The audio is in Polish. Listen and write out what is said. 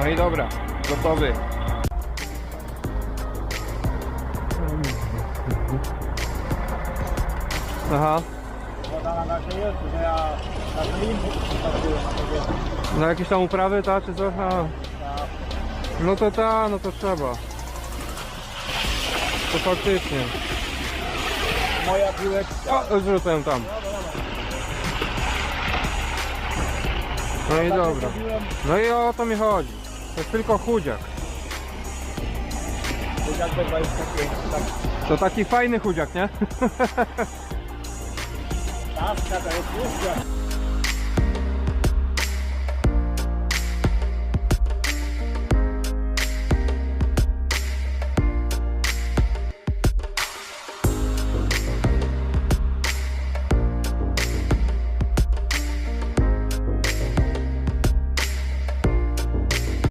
No i dobra, gotowy. Aha, Woda na nasze jest, że ja na limbu zostawiłem na tobie. na jakieś tam uprawy, ta czy coś? A. No to ta, no to trzeba. To faktycznie. Moja piłeczka. O, zrzucę tam. No i dobra. No i o to mi chodzi. To jest tylko chudziak. jak do 25. Tak, To taki fajny chudziak, nie? taska to jest już.